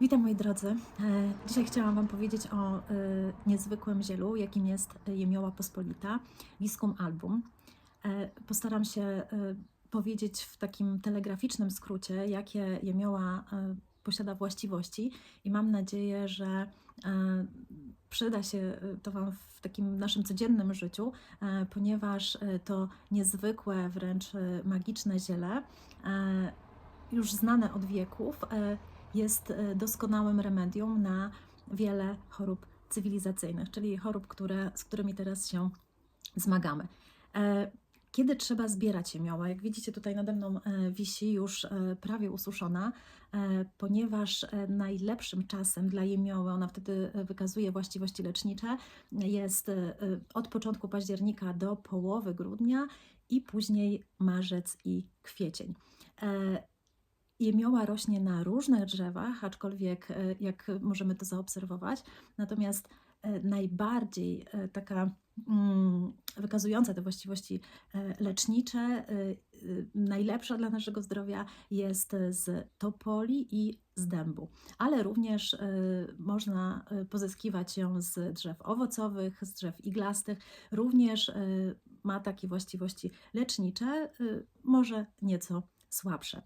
Witam moi drodzy. E, Dzisiaj chciałam Wam powiedzieć o e, niezwykłym zielu, jakim jest jemioła pospolita, Viscum album. E, Postaram się e, powiedzieć w takim telegraficznym skrócie, jakie jemioła e, posiada właściwości i mam nadzieję, że e, przyda się e, to Wam w takim naszym codziennym życiu, e, ponieważ e, to niezwykłe, wręcz e, magiczne ziele, e, już znane od wieków, e, jest e, doskonałym remedium na wiele chorób cywilizacyjnych, czyli chorób, które, z którymi teraz się zmagamy. E, Kiedy trzeba zbierać jemioła? Jak widzicie, tutaj nade mną e, wisi już prawie ususzona, ponieważ najlepszym czasem dla jemioły, ona wtedy wykazuje właściwości lecznicze, jest od początku października do połowy grudnia i później marzec i kwiecień. Jemioła rośnie na różnych drzewach, aczkolwiek e, jak możemy to zaobserwować, natomiast e, najbardziej e, taka mm, wykazująca te właściwości lecznicze, najlepsza dla naszego zdrowia jest z topoli i z dębu, ale również można pozyskiwać ją z drzew owocowych, z drzew iglastych, również ma takie właściwości lecznicze, może nieco słabsze.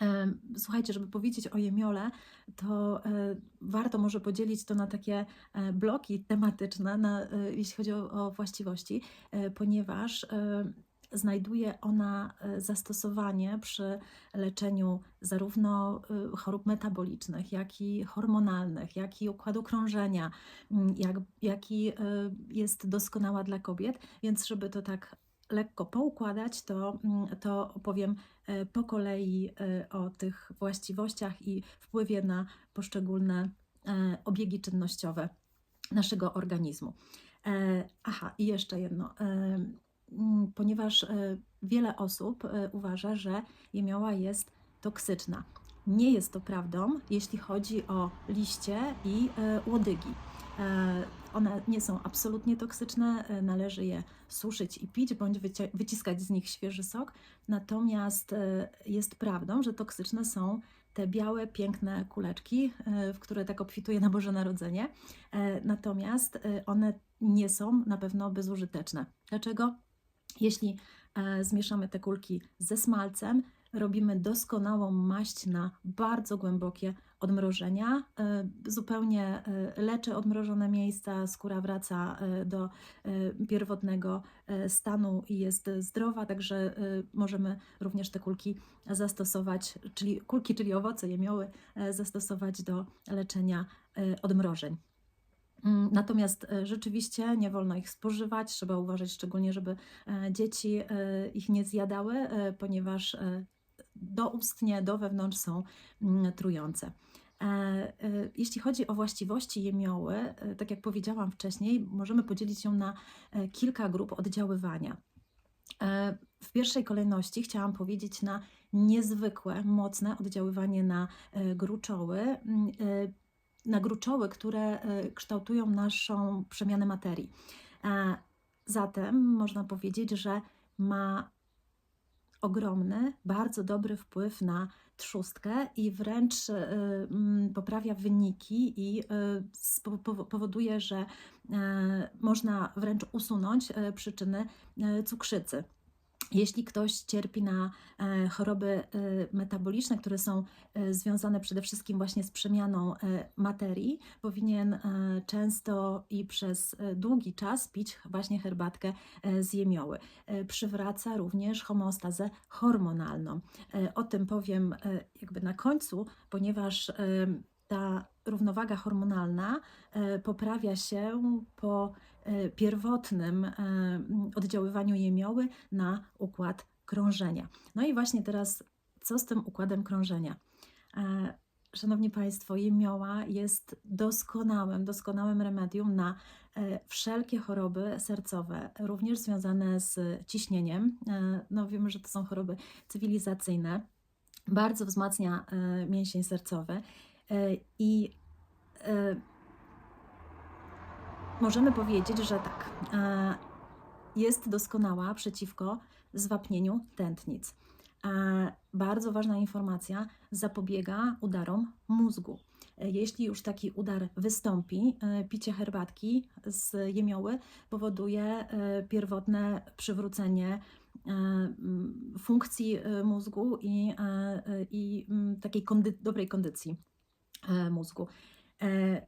Em, Słuchajcie, żeby powiedzieć o jemiole, to e, warto może podzielić to na takie e, bloki tematyczne, na, e, jeśli chodzi o, o właściwości, e, ponieważ e, znajduje ona e, zastosowanie przy leczeniu zarówno e, chorób metabolicznych, jak i hormonalnych, jak i układu krążenia, jak, jak i e, jest doskonała dla kobiet, więc żeby to tak lekko poukładać, to, mm, to opowiem e, po kolei e, o tych właściwościach i wpływie na poszczególne e, obiegi czynnościowe naszego organizmu. Aha, i jeszcze jedno. Mm, Ponieważ wiele osób uważa, że jemioła jest toksyczna. Nie jest to prawdą, jeśli chodzi o liście i e, łodygi. E, One nie są absolutnie toksyczne, e, należy je suszyć i pić, bądź wyciskać z nich świeży sok. Natomiast jest prawdą, że toksyczne są te białe, piękne kuleczki, w które tak obfituje na Boże Narodzenie. Natomiast one nie są na pewno bezużyteczne. Dlaczego? Jeśli zmieszamy te kulki ze smalcem, robimy doskonałą maść na bardzo głębokie odmrożenia. E, Zupełnie e, leczy odmrożone miejsca, skóra wraca e, do e, pierwotnego e, stanu i jest zdrowa, także e, możemy również te kulki zastosować, czyli kulki, czyli owoce, jemioły, e, zastosować do leczenia e, odmrożeń. Mm, Natomiast e, rzeczywiście nie wolno ich spożywać, trzeba uważać szczególnie, żeby e, dzieci e, ich nie zjadały, ponieważ doustnie, do wewnątrz są mm, trujące. Jeśli chodzi o właściwości jemioły, tak jak powiedziałam wcześniej, możemy podzielić ją na kilka grup oddziaływania. W pierwszej kolejności chciałam powiedzieć na niezwykłe, mocne oddziaływanie na gruczoły, mm, e, na gruczoły, które e, kształtują naszą przemianę materii. E, Zatem można powiedzieć, że ma ogromny, bardzo dobry wpływ na trzustkę i wręcz e, poprawia wyniki i powoduje, że można wręcz usunąć przyczyny cukrzycy. Jeśli ktoś cierpi na e, choroby e, metaboliczne, które są e, związane przede wszystkim właśnie z przemianą materii, powinien często i przez długi czas pić właśnie herbatkę z jemioły. Przywraca również homeostazę hormonalną. O tym powiem jakby na końcu, ponieważ ta równowaga hormonalna e, poprawia się po e, pierwotnym e, oddziaływaniu jemioły na układ krążenia. No i właśnie teraz, co z tym układem krążenia? Szanowni Państwo, jemioła jest doskonałym, doskonałym remedium na wszelkie choroby sercowe, również związane z ciśnieniem. No wiemy, że to są choroby cywilizacyjne. Bardzo wzmacnia mięsień sercowy i e, możemy powiedzieć, że tak, e, jest doskonała przeciwko zwapnieniu tętnic. E, Bardzo ważna informacja, zapobiega udarom mózgu. E, Jeśli już taki udar wystąpi, e, picie herbatki z jemioły powoduje e, pierwotne przywrócenie e, funkcji e, mózgu i, e, e, i takiej kondy- dobrej kondycji e, mózgu. E,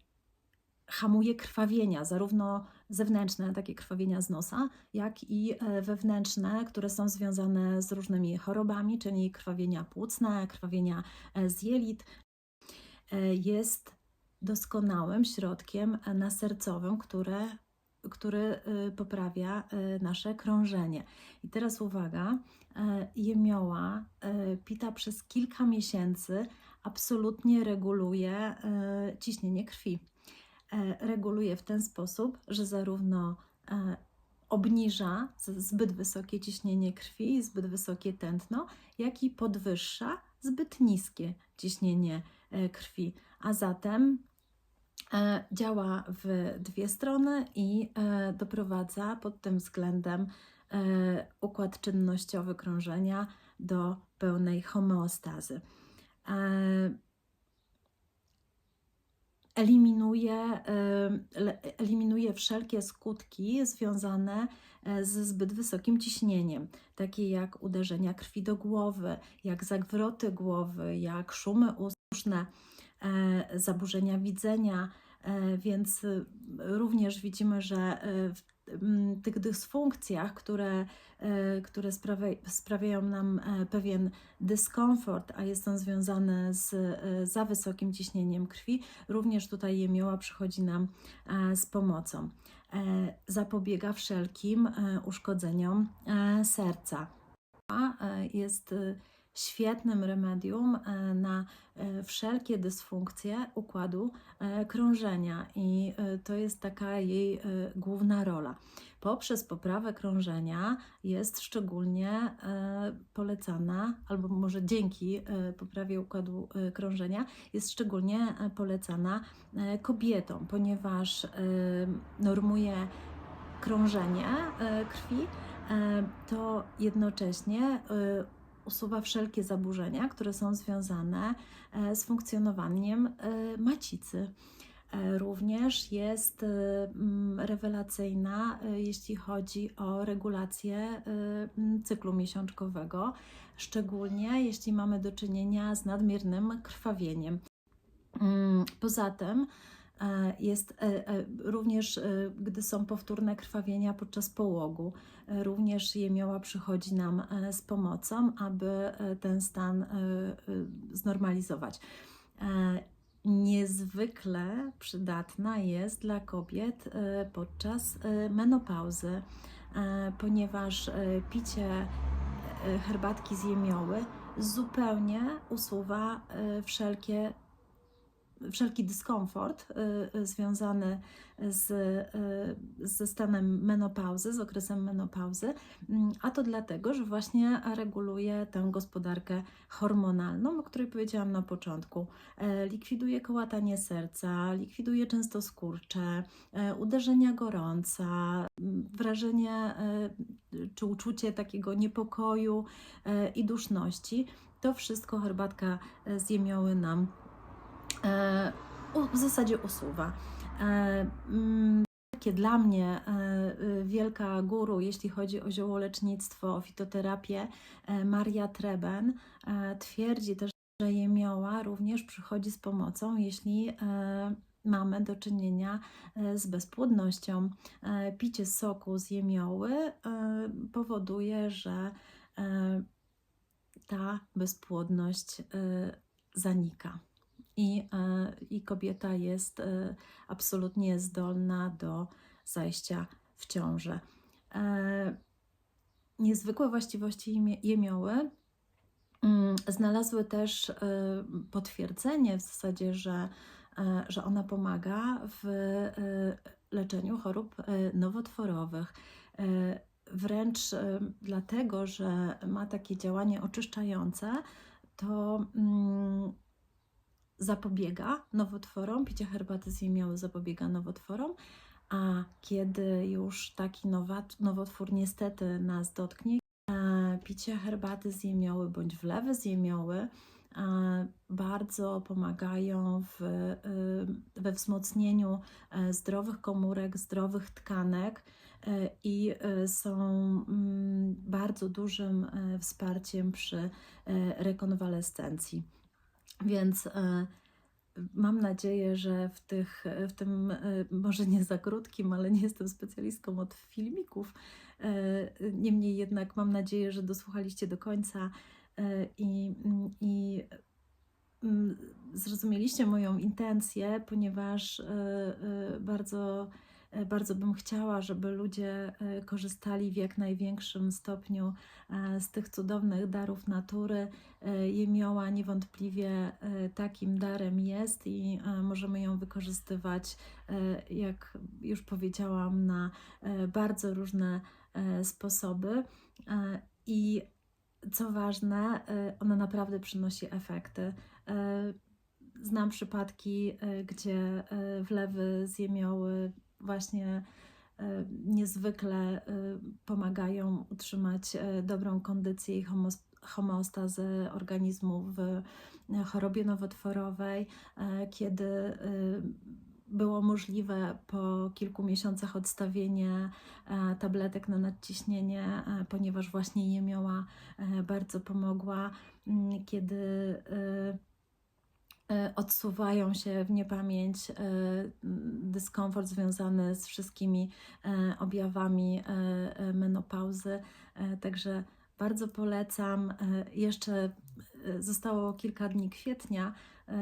Hamuje krwawienia, zarówno zewnętrzne, takie krwawienia z nosa, jak i e, wewnętrzne, które są związane z różnymi chorobami, czyli krwawienia płucne, krwawienia e, z jelit. E, Jest doskonałym środkiem e, nasercowym, które, który e, poprawia e, nasze krążenie. I teraz uwaga, e, jemioła e, pita przez kilka miesięcy absolutnie reguluje e, ciśnienie krwi. E, Reguluje w ten sposób, że zarówno e, obniża zbyt wysokie ciśnienie krwi, zbyt wysokie tętno, jak i podwyższa zbyt niskie ciśnienie krwi. A zatem działa w dwie strony i doprowadza pod tym względem układ czynnościowy krążenia do pełnej homeostazy. E, Eliminuje, e, eliminuje wszelkie skutki związane e, ze zbyt wysokim ciśnieniem, takie jak uderzenia krwi do głowy, jak zawroty głowy, jak szumy uszne, e, zaburzenia widzenia, więc y, również widzimy, że e, w tych dysfunkcjach, które, e, które sprawia, sprawiają nam e, pewien dyskomfort, a jest on związany z e, za wysokim ciśnieniem krwi, również tutaj jemioła przychodzi nam e, z pomocą. E, Zapobiega wszelkim e, uszkodzeniom e, serca. E, Jest e, świetnym remedium e, na e, wszelkie dysfunkcje układu e, krążenia i to jest taka jej główna rola. Poprzez poprawę krążenia jest szczególnie polecana, albo może dzięki poprawie układu krążenia, jest szczególnie polecana kobietom, ponieważ normuje krążenie krwi, to jednocześnie usuwa wszelkie zaburzenia, które są związane e, z funkcjonowaniem e, macicy. E, Również jest rewelacyjna, jeśli chodzi o regulację cyklu miesiączkowego, szczególnie jeśli mamy do czynienia z nadmiernym krwawieniem. Mm, Poza tym jest e, e, również, e, gdy są powtórne krwawienia podczas połogu, e, również jemioła przychodzi nam e, z pomocą, aby e, ten stan e, e, znormalizować. E, Niezwykle przydatna jest dla kobiet e, podczas e, menopauzy, e, ponieważ e, picie e, herbatki z jemioły zupełnie usuwa e, wszelkie wszelki dyskomfort y, y, związany z, y, ze stanem menopauzy, z okresem menopauzy, Mm, a to dlatego, że właśnie reguluje tę gospodarkę hormonalną, o której powiedziałam na początku. E, Likwiduje kołatanie serca, likwiduje często skurcze, e, uderzenia gorąca, m, wrażenie e, czy uczucie takiego niepokoju i duszności. To wszystko herbatka z jemioły nam w zasadzie usuwa. E, mm, Takie dla mnie e, e, wielka guru, jeśli chodzi o ziołolecznictwo, o fitoterapię, e, Maria Treben e, twierdzi też, że jemioła również przychodzi z pomocą, jeśli e, mamy do czynienia e, z bezpłodnością. E, Picie soku z jemioły e, powoduje, że e, ta bezpłodność e, zanika i, e, i kobieta jest e, absolutnie zdolna do zajścia w ciążę. E, Niezwykłe właściwości jemioły mm, znalazły też potwierdzenie w zasadzie, że, że ona pomaga w leczeniu chorób nowotworowych. Wręcz dlatego, że ma takie działanie oczyszczające, to mm, zapobiega nowotworom, picie herbaty z zapobiega nowotworom, a kiedy już taki nowa- nowotwór niestety nas dotknie, e, e, picie herbaty z jemioły bądź wlewy z jemioły e, bardzo pomagają w, y, we wzmocnieniu e, zdrowych komórek, zdrowych tkanek e, i e, są mm, bardzo dużym e, wsparciem przy e, rekonwalescencji. Więc e, mam nadzieję, że w, tych, w tym, e, może nie za krótkim, ale nie jestem specjalistką od filmików. e, Niemniej jednak mam nadzieję, że dosłuchaliście do końca i, i mm, zrozumieliście moją intencję, ponieważ bardzo, bardzo bym chciała, żeby ludzie e, korzystali w jak największym stopniu e, z tych cudownych darów natury. E, Jemioła niewątpliwie e, takim darem jest i e, możemy ją wykorzystywać, e, jak już powiedziałam, na e, bardzo różne e, sposoby. E, I co ważne, e, ona naprawdę przynosi efekty. E, Znam przypadki, e, gdzie e, wlewy z jemioły właśnie e, niezwykle e, pomagają utrzymać e, dobrą kondycję i homeostazę organizmu w chorobie nowotworowej, kiedy było możliwe po kilku miesiącach odstawienie tabletek na nadciśnienie, ponieważ właśnie jemioła bardzo pomogła, mm, kiedy odsuwają się w niepamięć e, dyskomfort związany z wszystkimi e, objawami e, e, menopauzy. E, Także bardzo polecam. E, Jeszcze e, zostało kilka dni kwietnia, e,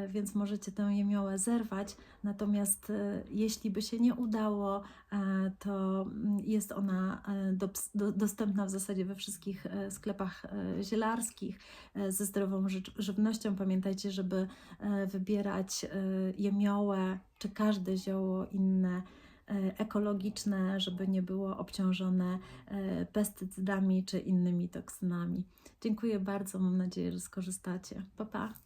więc możecie tę jemiołę zerwać. Natomiast e, jeśli by się nie udało, e, to mm, jest ona e, do, do, dostępna w zasadzie we wszystkich e, sklepach e, zielarskich e, ze zdrową ży- żywnością. Pamiętajcie, żeby e, wybierać e, jemiołę czy każde zioło inne e, ekologiczne, żeby nie było obciążone e, pestycydami czy innymi toksynami. Dziękuję bardzo, mam nadzieję, że skorzystacie. Pa, pa.